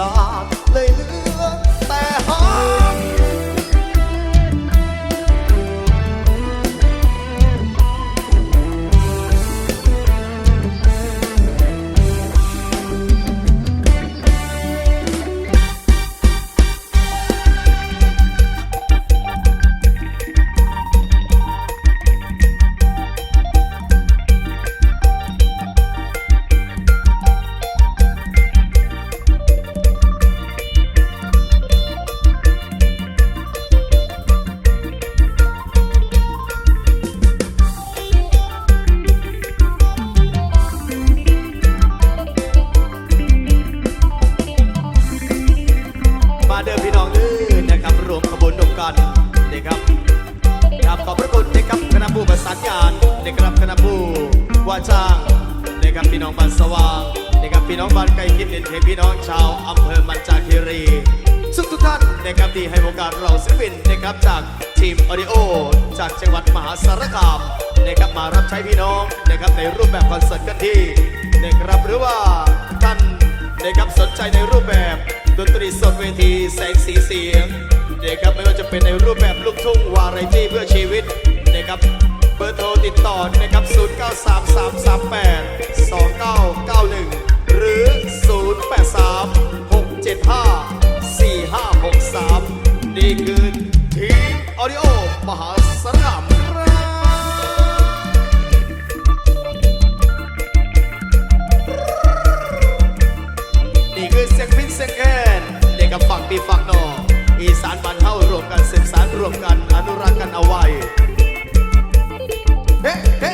facade จากเราศิลปินนะครับจากทีมออดิโอ จากจังหวัดมหาสารคามนะครับมารับใช้พี่น้องนะครับในรูปแบบคอนเสิร์ตกันที่นะครับหรือว่าท่านนะครับสนใจในรูปแบบดนตรีสดเวทีแสงสีเสียงนะครับไม่ว่าจะเป็นในรูปแบบลูกทุ่งวาไรตี้เพื่อชีวิตนะครับเบอร์โทรติดต่อนะครับ 0933382991 หรือ 0836754563 นี่คืนทีมออดิโอมหาสารคามนี่คือเสียงพินเสียงแอนเด็กกับฝั่งปีฝั่งนออีสานบ้านเฮารวมกันสืบสานรวมกันอนุรักษ์กันเอาไว้เฮ้เฮ้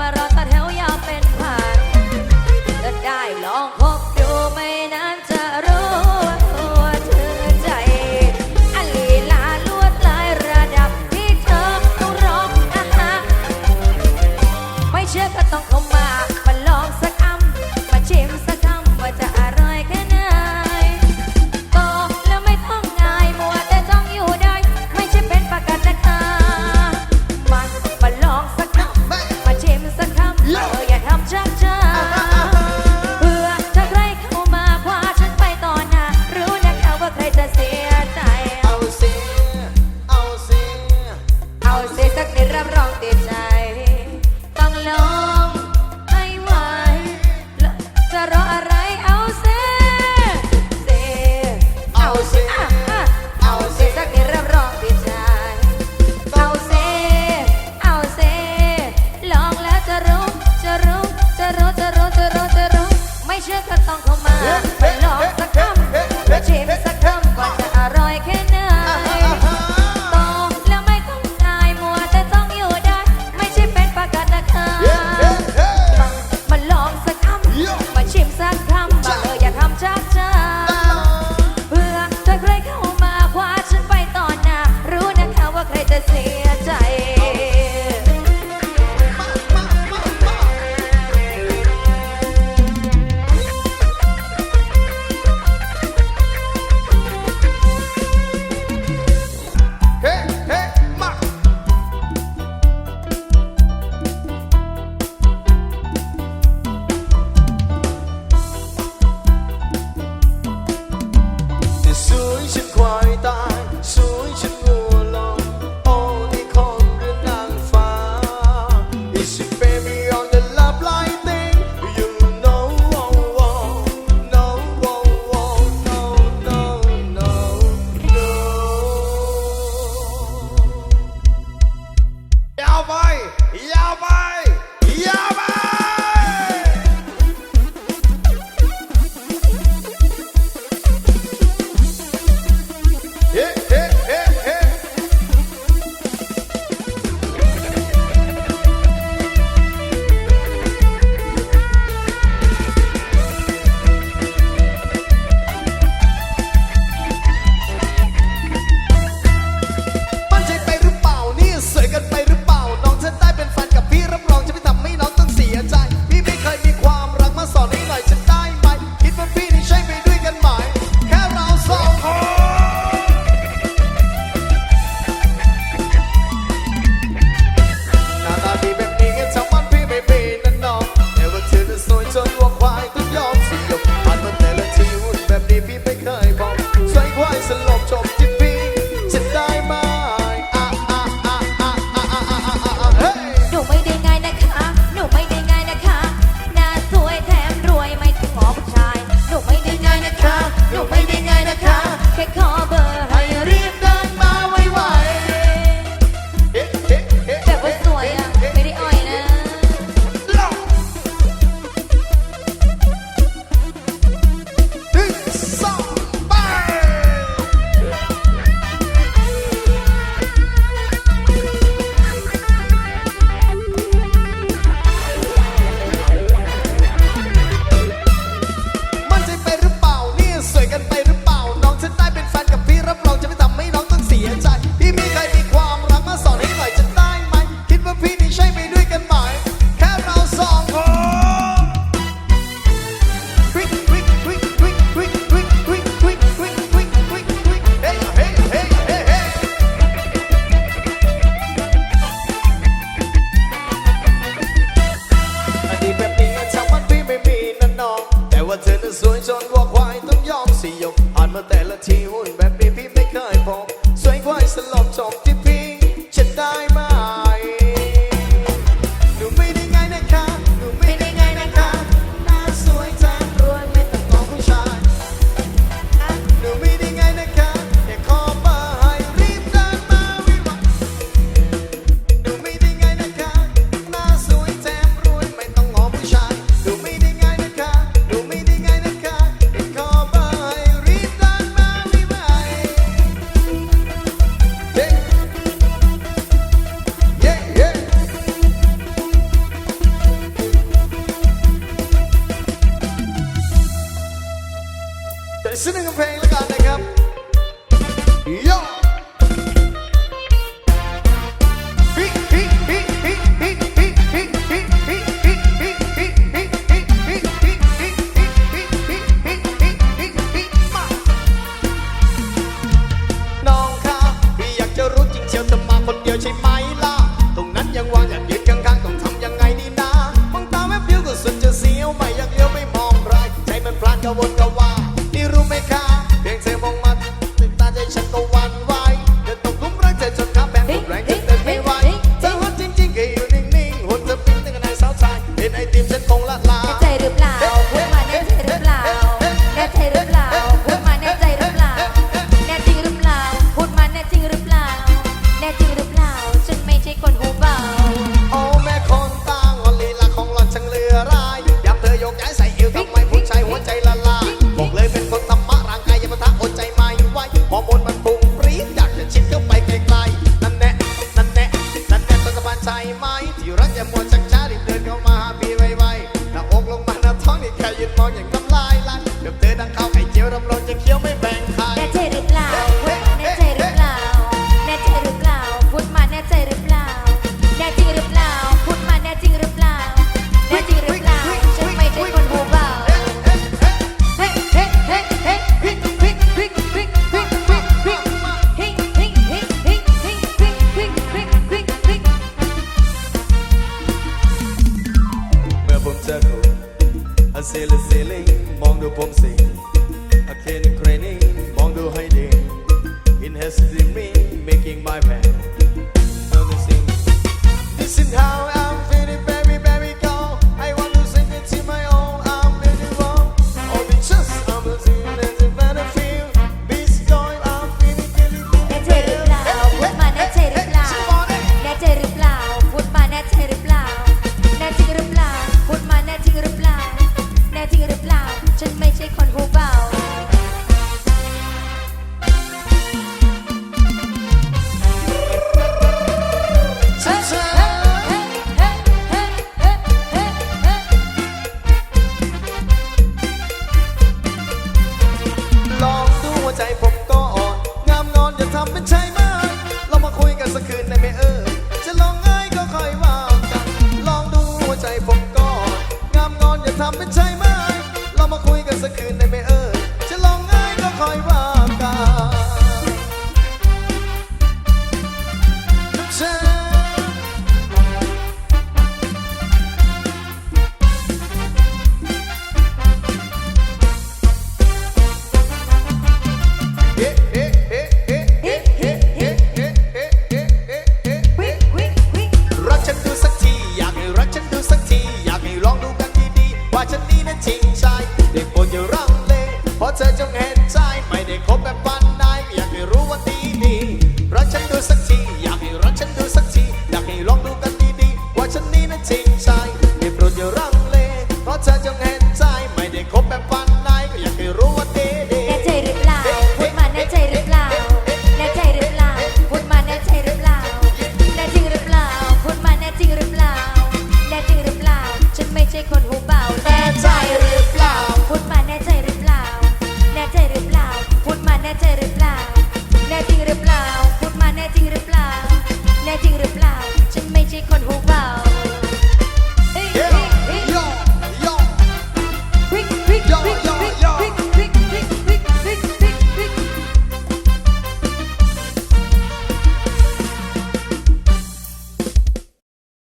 камера ว่าเธอนั้นสวยจนว่าควายต้องยอมสิยกอ่านมาแต่ละทีหุ่น circle. A sailor sailing, mong do pumsing. A crane, craning, mong do hiding. In her streaming.